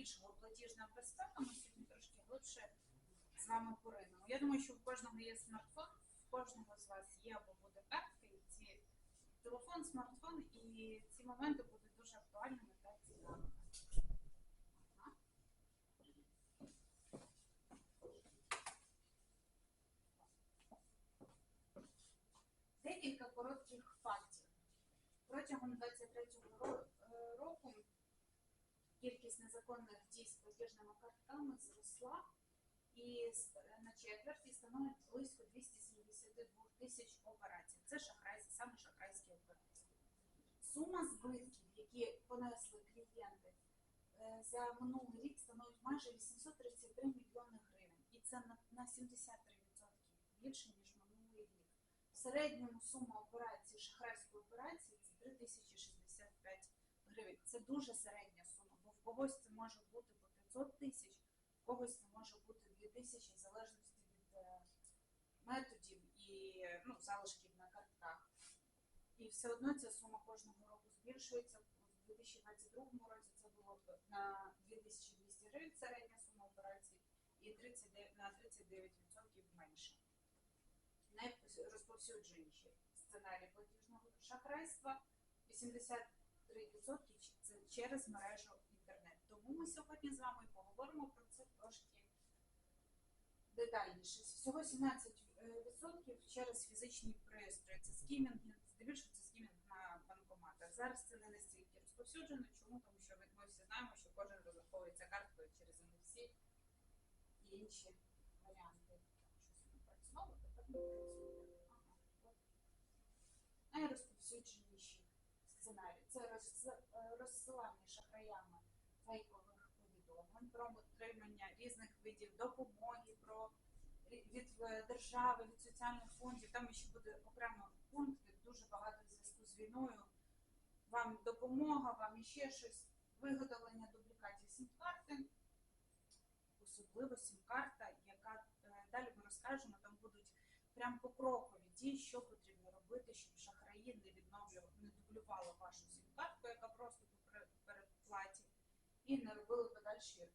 здебільшого платіжна безпека. Ми сьогодні трошки глибше з вами поринемо. Я думаю, що у кожного є смартфон, в кожного з вас є або буде картка, і ці телефон, смартфон, і ці моменти будуть дуже актуальними та цікавими. Декілька коротких фактів. Протягом 23-го е, року кількість незаконних дій з платіжними картками зросла і на четверті становить близько 272 тисяч операцій. Це шахрай, саме шахрайські операції. Сума збитків, які понесли клієнти е, за минулий рік, становить майже 833 мільйони гривень, і це на, на 73% більше ніж минулий рік. В середньому сума операції шахрайської операції це 3065 гривень. Це дуже середня сума, в когось це може бути по 500 тисяч, в когось це може бути 2 тисячі, в залежності від е, методів і ну, залишків на картках. І все одно ця сума кожного року збільшується. У 2022 році це було на 2200 гривень середня сума операцій і 39, на 39% менше. Найрозповсюдженіші сценарії платіжного шахрайства 83% це через мережу. Тому ми сьогодні з вами поговоримо про це трошки детальніше. Всього 17% через фізичні пристрої. Це скімінги, здебільшого це скімінг на банкоматах. Зараз це не настільки розповсюджено. Чому? Тому що ми, всі знаємо, що кожен розраховується карткою через NFC і інші варіанти. Щось не працювало, тепер не працює. Найрозповсюдженіші сценарії це е, розсилання шахраями фейкових повідомлень про отримання різних видів допомоги, про від е, держави, від соціальних фондів. Там ще буде окремо пункти, дуже багато в зв'язку з війною. Вам допомога, вам іще щось, виготовлення дублікатів сім-карти, особливо сім-карта, яка е, далі ми розкажемо, там будуть прям покрокові дії, що потрібно робити, щоб шахраї не відновлювали, не дублювали вашу сім-картку, яка просто по пере- передплаті, і не робили подальші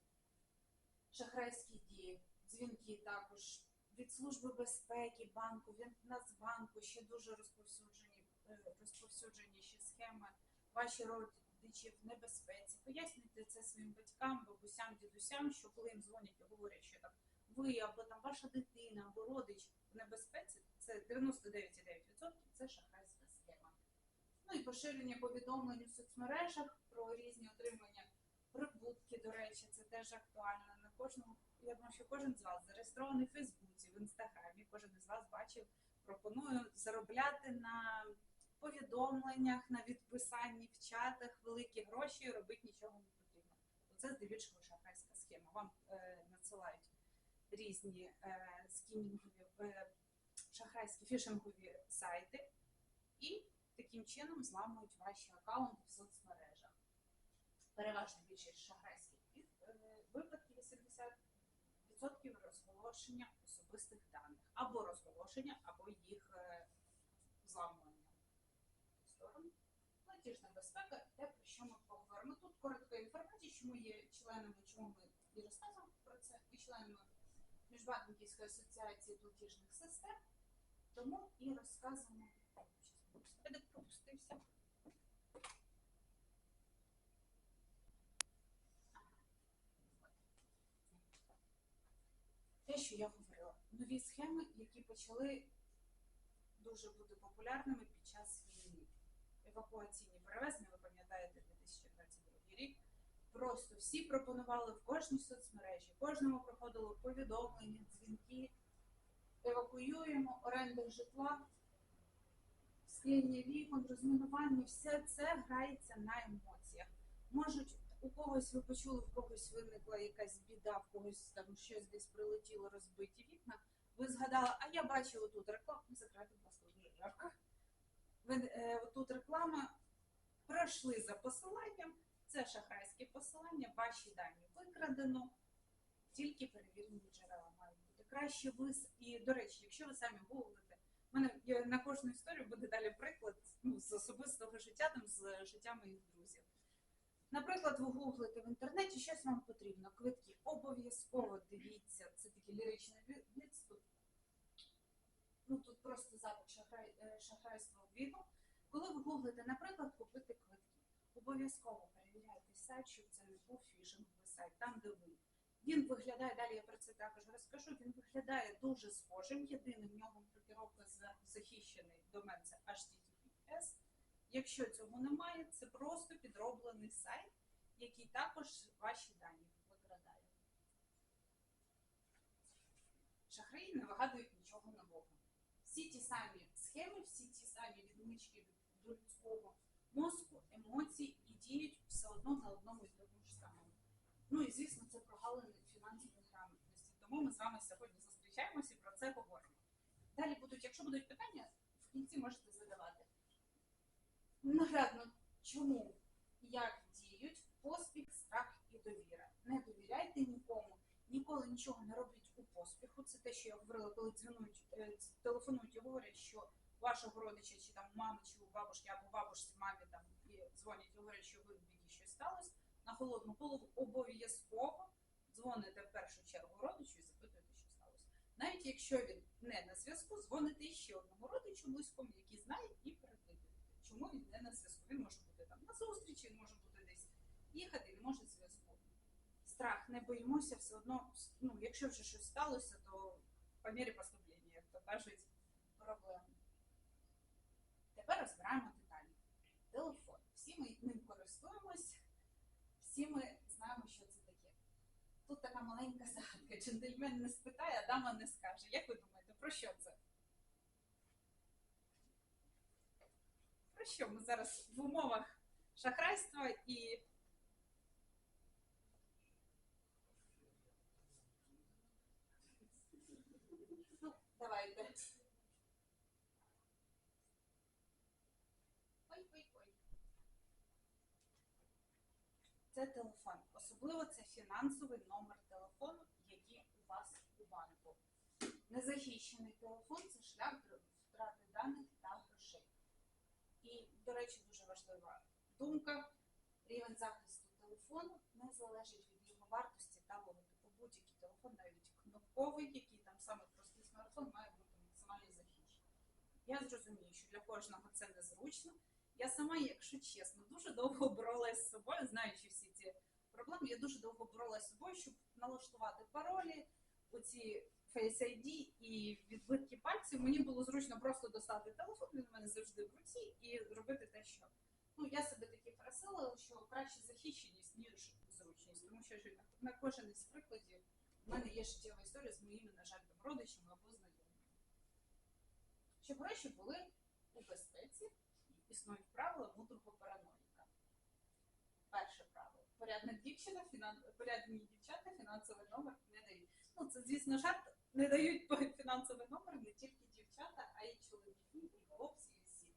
шахрайські дії. Дзвінки також від служби безпеки, банку, від Нацбанку ще дуже розповсюджені, е, розповсюдженіші схеми. Ваші родичі в небезпеці. Пояснюйте це своїм батькам, бабусям, дідусям, що коли їм дзвонять і говорять, що там ви або там ваша дитина, або родич в небезпеці, це 99,9% це шахрайська схема. Ну і поширення повідомлень у соцмережах про різні отримання прибутки, до речі, це теж актуально. На кожному, я думаю, що кожен з вас зареєстрований в Фейсбуці, в інстаграмі, кожен із вас бачив, пропоную заробляти на повідомленнях, на відписанні в чатах великі гроші, і робити нічого не потрібно. Оце здебільшого шахрайська схема. Вам е, надсилають різні е, скімінгові, е, шахрайські фішингові сайти і таким чином зламують ваші аккаунти в соцмережах. Переважна більшість шахрайських е, випадків 80% розголошення особистих даних або розголошення, або їх е, зламування. Платіжна безпека, те, про що ми поговоримо. Тут коротка інформація, що ми є членами, чому ми і розказуємо про це, і членами Міжбанківської асоціації платіжних систем, тому і розказуємо. Що я говорила, нові схеми, які почали дуже бути популярними під час війни. Евакуаційні перевезення, ви пам'ятаєте, 2022 рік. Просто всі пропонували в кожній соцмережі, кожному проходило повідомлення, дзвінки, евакуюємо, оренда житла, скління вікон, розмінування, все це грається на емоціях. Можуть у когось ви почули, в когось виникла якась біда, в когось там щось десь прилетіло, розбиті вікна. Ви згадали, а я бачила тут рекламу, закрити, будь ласка, дуже жарко. Ви е, тут реклама пройшли за посиланням. Це шахрайське посилання, ваші дані викрадено, тільки перевірені джерела мають бути. Краще ви і до речі, якщо ви самі гуглите, в мене на кожну історію буде далі приклад ну, з особистого життя, там з життя моїх друзів. Наприклад, ви гуглите в інтернеті, щось вам потрібно. Квитки обов'язково дивіться. Це такий ліричний ві- відступ. Ну тут просто запит шахрай, е, шахрайства в. Коли ви гуглите, наприклад, купити квитки, обов'язково перевіряйте сайт, щоб це не був фішинговий сайт, там де ви. Він виглядає, далі я про це також розкажу. Він виглядає дуже схожим. Єдине в блокировка зверху захищений домен це HTTPS. Якщо цього немає, це просто підроблений сайт, який також ваші дані викрадає. Шахраї не вигадують нічого нового. Всі ті самі схеми, всі ті самі відмички до людського мозку, емоцій і діють все одно на одному і тому ж самому. Ну і звісно, це прогалини фінансової грамотності. Тому ми з вами сьогодні зустрічаємося і про це говоримо. Далі будуть, якщо будуть питання, в кінці можете. Наглядно, чому як діють поспіх, страх і довіра. Не довіряйте нікому, ніколи нічого не робіть у поспіху. Це те, що я говорила, коли дзвонують, е, телефонують і говорять, що вашого родича, чи там мами, чи у бабушки, або бабушці, мамі там дзвонять і говорять, що ви в біді щось сталося. На холодну голову обов'язково дзвоните в першу чергу родичу і запитуєте, що сталося. Навіть якщо він не на зв'язку, дзвоните ще одному родичу близькому, який знає, і перепитуєте, чому він не на зв'язку. Він може бути там на зустрічі, він може бути десь їхати, він може зв'язку. Страх, не боїмося, все одно, ну, якщо вже щось сталося, то по мірі поступлення, як то кажуть, проблеми. Тепер розбираємо деталі. Телефон. Всі ми ним користуємось, всі ми знаємо, що це таке. Тут така маленька загадка. Джентльмен не спитає, а дама не скаже. Як ви думаєте, про що це? Що ми зараз в умовах шахрайства і Ну, давайте. Ой, ой, ой. Це телефон. Особливо це фінансовий номер телефону, який у вас у банку. Незахищений телефон це шлях втрати даних до речі, дуже важлива думка. Рівень захисту телефону не залежить від його вартості та логотипу. Будь-який телефон, навіть кнопковий, який там саме простий смартфон, має бути максимально захищений. Я зрозумію, що для кожного це незручно. Я сама, якщо чесно, дуже довго боролася з собою, знаючи всі ці проблеми, я дуже довго боролася з собою, щоб налаштувати паролі, оці Face ID і відбитки пальців. Мені було зручно просто достати телефон, він у мене завжди в руці, і робити те, що. Ну, я себе таки просила, що краще захищеність, ніж зручність, тому що на кожен із прикладів у мене є життєва історія з моїми, на жаль, родичами або знайомими. Щоб гроші були у безпеці, існують правила мудрого параноїка. Перше правило. Порядна дівчина, фінан... порядні дівчата фінансовий номер не дають. Ну, це, звісно, жарт. Не дають фінансовий номер не тільки дівчата, а й чоловіки, і хлопці, і всі.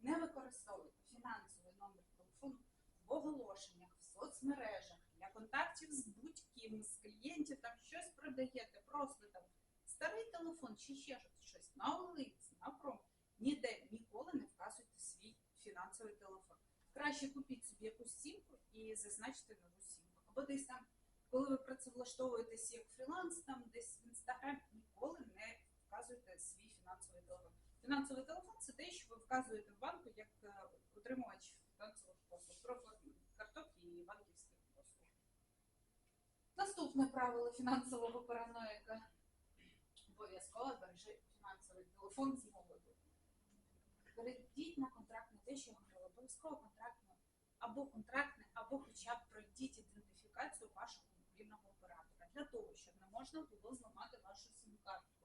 Не використовуйте фінансовий номер телефону в оголошеннях, в соцмережах, для контактів з будь-ким, з клієнтів, там щось продаєте, просто там старий телефон чи ще щось на Олиці, на пром. Ніде ніколи не вказуйте свій фінансовий телефон. Краще купіть собі якусь сімку і зазначте нову сімку. Або десь там, коли ви працевлаштовуєтесь як фріланс, там десь в інстаграмі ніколи не вказуйте свій фінансовий телефон. Фінансовий телефон це те, що ви вказуєте в банку як е, отримувач фінансових послуг, про карток і банківських послуг. Наступне правило фінансового параноїка. Обов'язково бережи фінансовий телефон з молоду. Перейдіть на контрактне те, що я говорила, обов'язково контрактне або контрактне, або хоча б пройдіть ідентифікацію вашого мобільного оператора для того, щоб не можна було зламати вашу сім-картку.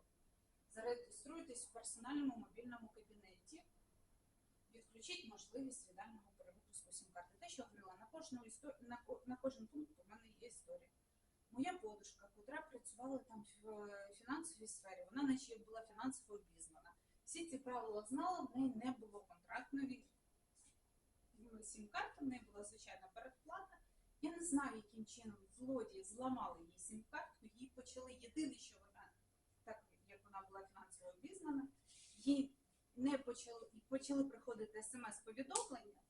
Зареєструйтесь в персональному мобільному кабінеті, відключіть можливість віддального перевипуску сім-карти. Те, що говорила, на кожну істо- на, на кожен пункт у мене є історія. Моя подружка, котра працювала там в е, фінансовій сфері, вона наче була фінансово обізнана. Всі ці правила знала, в неї не було контрактної сім-карти, в неї була звичайна передплата. Я не знаю, яким чином злодії зламали її сім-картку, їй почали єдине, що вона, так як вона була фінансово обізнана, їй не почали, почали приходити смс-повідомлення,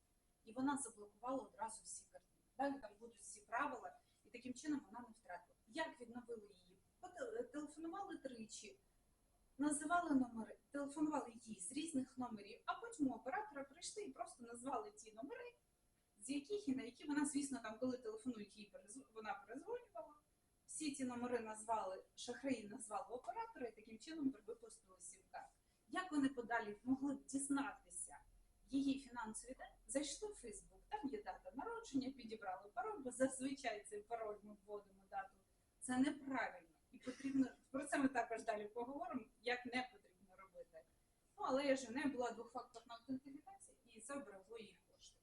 і вона заблокувала одразу всі картинки. Далі там будуть всі правила, і таким чином вона не втратила. Як відновили її? Телефонували тричі, називали номери, телефонували їй з різних номерів, а потім у оператора прийшли і просто назвали ті номери, з яких і на які вона, звісно, там, коли телефонують їй, вона перезвонювала. Всі ці номери назвали, шахраї назвали оператора і таким чином випустили сім-карту. Як вони подалі могли б дізнатися її фінансові дані? Зайшли в Фейсбук, там є дата народження, підібрали пароль, бо зазвичай цей пароль ми вводимо дату. Це неправильно. І потрібно про це ми також далі поговоримо, як не потрібно робити. Ну, але я ж не була двохфакторна аутентифікація і це їх кошти.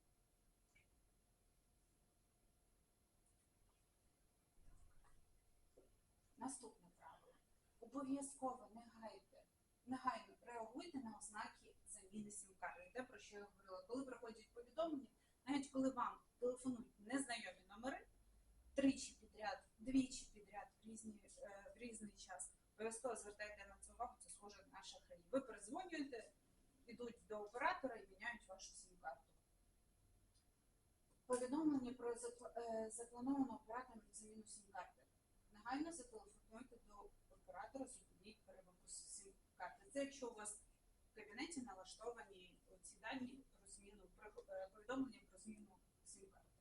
Наступне правило. Обов'язково не гайте, негайно реагуйте на ознаки заміни сім-карти. Те, про що я говорила. Коли приходять повідомлення, навіть коли вам телефонують незнайомі номери, тричі підряд, двічі підряд в, різні, е, в різний час, обов'язково звертайте на це увагу, це схоже на шахраї. Ви перезвонюєте, йдуть до оператора і міняють вашу сім-карту. Повідомлення про е, заплановану оператором заміну сім-карти. Негайно зателефонуйте до оператора, зупиніть перевипуск сім-карти. Це якщо у вас в кабінеті налаштовані ці дані про зміну е, повідомлення про зміну сім-карти.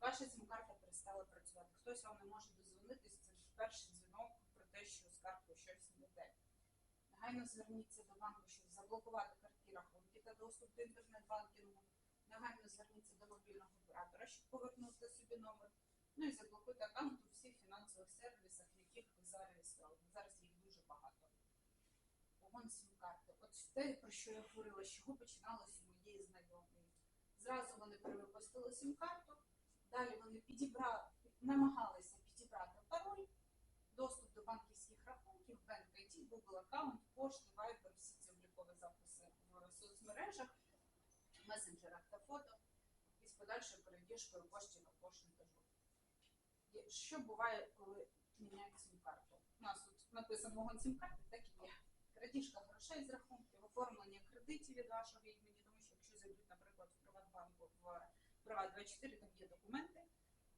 Ваша сім-карта перестала працювати. Хтось вам не може дозвонитись. Це ж перший дзвінок про те, що з карткою щось не те. Негайно зверніться до банку, щоб заблокувати картки рахунки та доступ до інтернет-банкінгу. Негайно зверніться до мобільного оператора, щоб повернути собі номер. Ну і заблокуйте аккаунт у всіх фінансових сервісах, яких ви зареєстровані. Зараз їх дуже багато. Вон сім-карти. От те, про що я говорила, з чого починалося у моєї знайомої. Зразу вони перевипустили сім-карту, далі вони підібрали, намагалися підібрати пароль, доступ до банківських рахунків, Bank ID, Google аккаунт, пошти, Viber, всі ці облікові записи в соцмережах, месенджерах та фото із подальшою передіжкою пошті на пошту кажу. Що буває, коли міняють сім-карту? У нас тут написано вагон сім-карти, так і є. Крадіжка грошей з рахунків, оформлення кредитів від вашого імені, тому що якщо зайдуть, наприклад, в Приватбанку в Приват24, там є документи.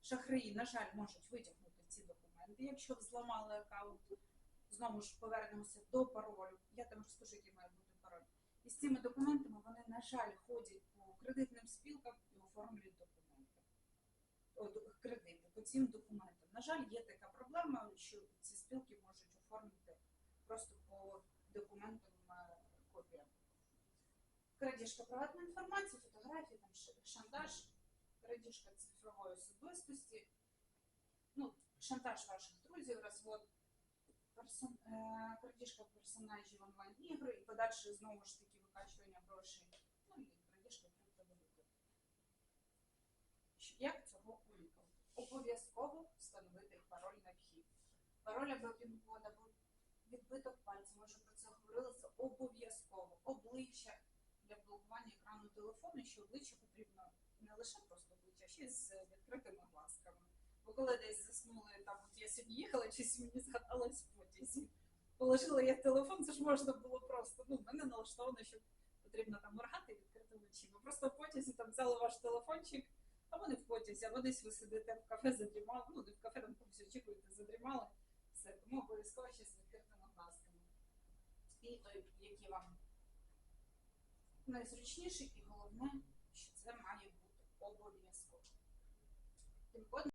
Шахраї, на жаль, можуть витягнути ці документи, якщо взламали аккаунт. Знову ж повернемося до паролю. Я там розкажу, який має бути пароль. І з цими документами вони, на жаль, ходять по кредитним спілкам і оформлюють документи. О, до- кредити по цим документам. На жаль, є така проблема, що ці спілки можуть оформити просто по документам е, копіям. Крадіжка приватної інформації, фотографії, там шантаж, крадіжка цифрової особистості, ну, шантаж ваших друзів, розвод, персон, е, крадіжка персонажів онлайн-ігри і подальше знову ж таки викачування грошей, ну і крадіжка криптовалюти. Як цього? Обов'язково встановити пароль на вхід. Пароль або пін-код, або відбиток пальця, ми вже про це говорили, це обов'язково. Обличчя для блокування екрану телефону, що обличчя потрібно не лише просто обличчя, а ще з відкритими глазками. Бо коли десь заснули, там от я сьогодні їхала, щось мені згадалось потязі. Положила я телефон, це ж можна було просто. Ну, в мене налаштовано, що потрібно там моргати відкритими очима. Просто в потязі там взяли ваш телефончик, а вони вкотяться, або десь ви сидите в кафе, задрімали, ну не в кафе там комусь очікуєте, задрімали. Все, тому обов'язково ще з відкритими глазками. І той, які вам найзручніший, і головне, що це має бути обов'язково.